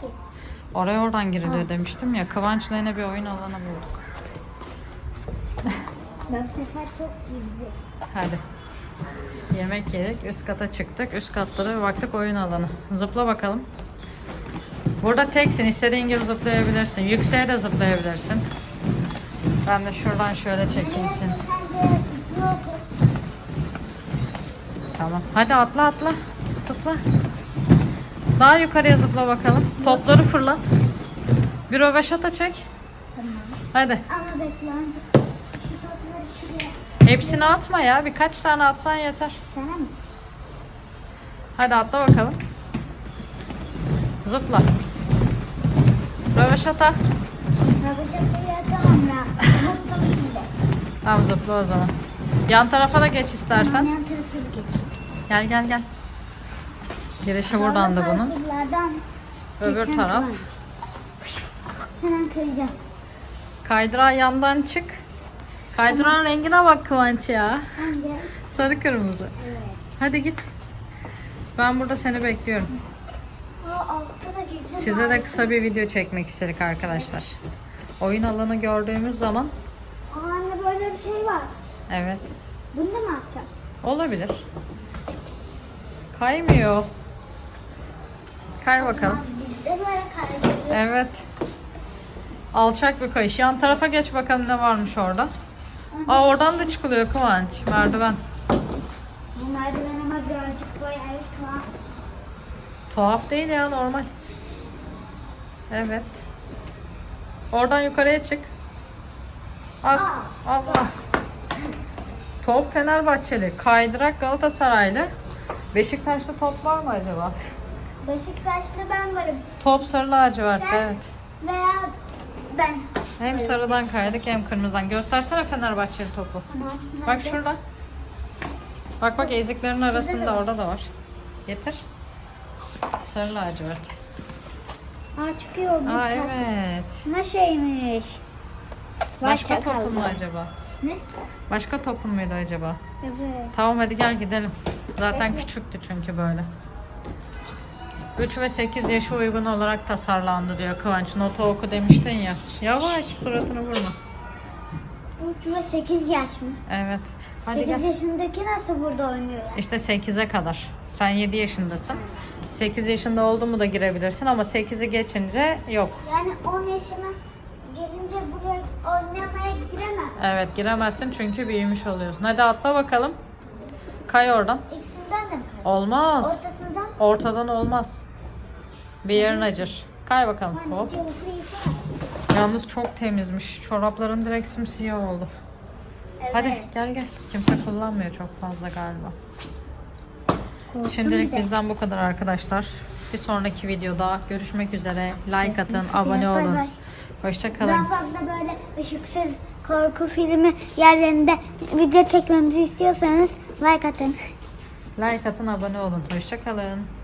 ki. Oraya oradan giriliyor demiştim ya. Kıvanç'la yine bir oyun alanı bulduk. Bu sefer çok gizli. Hadi. Yemek yedik. Üst kata çıktık. Üst katta da bir baktık oyun alanı. Zıpla bakalım. Burada teksin. İstediğin gibi zıplayabilirsin. Yükseğe de zıplayabilirsin. Ben de şuradan şöyle çekeyim seni. Tamam. Hadi atla atla. Zıpla. Daha yukarıya zıpla bakalım. Topları fırlat. Bir röveşata çek. Tamam. Hadi. Ama bekle şu topları şuraya. Hepsini atma ya. Birkaç tane atsan yeter. Sana mı? Hadi atla bakalım. Zıpla. Röveşata. Röveşatayı atamam ya. Unuttum şimdi. Tamam zıpla o zaman. Yan tarafa da geç istersen. Yan tarafa geçeyim. Gel gel gel. Girişi buradan da bunun. Öbür taraf. Hemen kıracağım. Kaydırağı yandan çık. Kaydırağın rengine bak Kıvanç ya. Sarı kırmızı. Evet. Hadi git. Ben burada seni bekliyorum. Size de kısa bir video çekmek istedik arkadaşlar. Oyun alanı gördüğümüz zaman Aa, anne böyle bir şey var. evet Bunu da mı alsam? olabilir. Kaymıyor. Kay bakalım. Böyle kaydırıyoruz. Evet. Alçak bir kayış. Yan tarafa geç bakalım ne varmış orada. Aa oradan da çıkılıyor Kıvanç. Merdiven. Bu merdiven ama birazcık bayağı tuhaf. Tuhaf değil ya normal. Evet. Oradan yukarıya çık. At. Allah. Top Fenerbahçeli. Kaydırak Galatasaraylı. Beşiktaş'ta top var mı acaba? Beşiktaşlı ben varım. Top sarı lacivertte Sen- evet. Veya ben. Hem sarıdan kaydık hem kırmızıdan. Göstersene Fenerbahçeli topu. Tamam. Bak nerede? şurada. Bak bak eziklerin arasında orada da var. Getir. Sarı lacivert. Aa çıkıyor bu. Aa tak- evet. Ne şeymiş? Başka topun mu acaba? Ne? Başka topun muydu acaba? Evet. Tamam hadi gel gidelim. Zaten Evet. küçüktü çünkü böyle. 3 ve 8 yaşa uygun olarak tasarlandı diyor Kıvanç. Notu oku demiştin ya. Yavaş suratını vurma. 3 ve 8 yaş mı? Evet. Hadi 8 gel. yaşındaki nasıl burada oynuyor? İşte 8'e kadar. Sen 7 yaşındasın. 8 yaşında oldu mu da girebilirsin ama 8'i geçince yok. Yani 10 yaşına gelince buraya oynamaya giremem. Evet giremezsin çünkü büyümüş oluyorsun. Hadi atla bakalım. Kay oradan. Olmaz. Ortasından Ortadan olmaz. Bir yerin acır. Kay bakalım. Hop. Yalnız çok temizmiş. Çorapların direkt simsiyah oldu. Evet. Hadi gel gel. Kimse kullanmıyor çok fazla galiba. Korktum Şimdilik bizden bu kadar arkadaşlar. Bir sonraki videoda görüşmek üzere. Like atın, abone olun. Hoşçakalın. Daha fazla böyle ışıksız korku filmi yerlerinde video çekmemizi istiyorsanız like atın. Like atın, abone olun. Hoşçakalın.